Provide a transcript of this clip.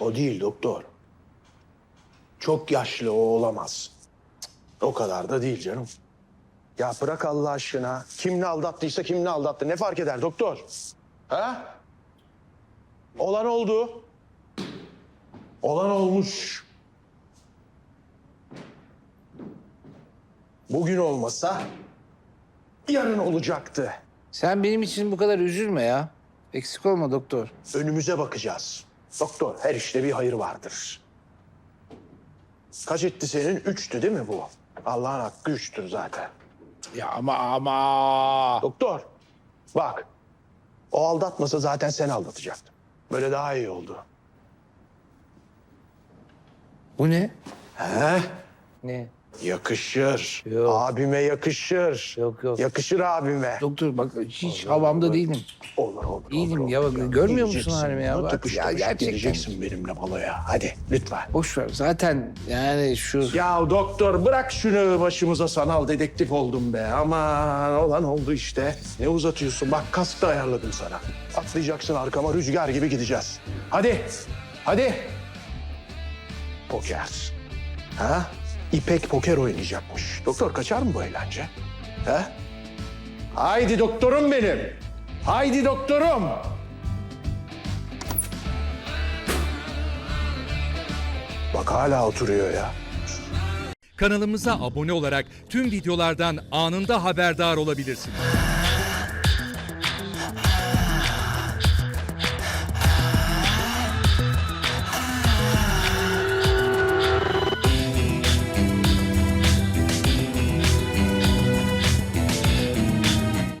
O değil doktor. Çok yaşlı o olamaz. O kadar da değil canım. Ya bırak Allah aşkına. Kim ne aldattıysa kim ne aldattı. Ne fark eder doktor? Ha? Olan oldu. Olan olmuş. Bugün olmasa yarın olacaktı. Sen benim için bu kadar üzülme ya. Eksik olma doktor. Önümüze bakacağız. Doktor her işte bir hayır vardır. Kaç etti senin? Üçtü değil mi bu? Allah'ın hakkı üçtür zaten. Ya ama ama. Doktor bak o aldatmasa zaten sen aldatacaktın. Böyle daha iyi oldu. Bu ne? He? Ne? Yakışır. Yok. Abime yakışır. Yok, yok. Yakışır abime. Doktor bak hiç havamda değilim. Olur. İyiyim ya, bak, görmüyor musun halimi ya? Bak, tıkış ya gerçekten. Geleceksin benimle baloya. Hadi lütfen. Boş ver. Zaten yani şu... Ya doktor bırak şunu başımıza sanal dedektif oldum be. Aman olan oldu işte. Ne uzatıyorsun? Bak kask da ayarladım sana. Atlayacaksın arkama rüzgar gibi gideceğiz. Hadi. Hadi. Poker. Ha? İpek poker oynayacakmış. Doktor kaçar mı bu eğlence? Ha? Haydi doktorum benim. Haydi doktorum. Bak hala oturuyor ya. Kanalımıza abone olarak tüm videolardan anında haberdar olabilirsiniz.